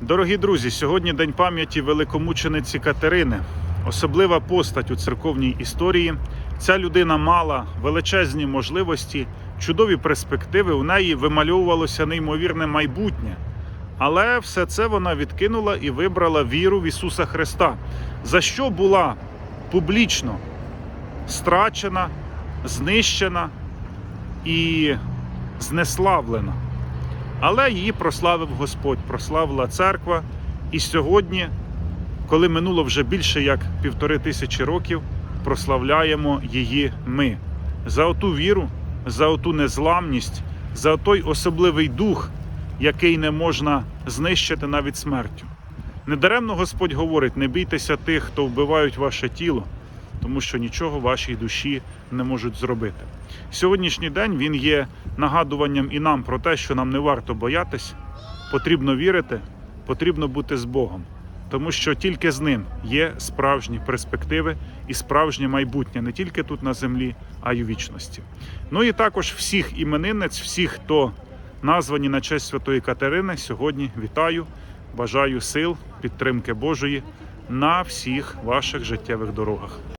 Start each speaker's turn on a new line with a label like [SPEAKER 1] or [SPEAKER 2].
[SPEAKER 1] Дорогі друзі, сьогодні день пам'яті великомучениці Катерини. Особлива постать у церковній історії. Ця людина мала величезні можливості, чудові перспективи. У неї вимальовувалося неймовірне майбутнє. Але все це вона відкинула і вибрала віру в Ісуса Христа, за що була публічно страчена, знищена і знеславлена. Але її прославив Господь, прославила церква. І сьогодні, коли минуло вже більше як півтори тисячі років, прославляємо її ми за оту віру, за оту незламність, за той особливий дух, який не можна знищити навіть смертю. Недаремно Господь говорить: не бійтеся тих, хто вбивають ваше тіло, тому що нічого вашій душі не можуть зробити. Сьогоднішній день він є нагадуванням і нам про те, що нам не варто боятись, потрібно вірити, потрібно бути з Богом, тому що тільки з ним є справжні перспективи і справжнє майбутнє не тільки тут на землі, а й у вічності. Ну і також всіх іменинниць, всіх, хто названі на честь Святої Катерини, сьогодні вітаю, бажаю сил, підтримки Божої на всіх ваших життєвих дорогах.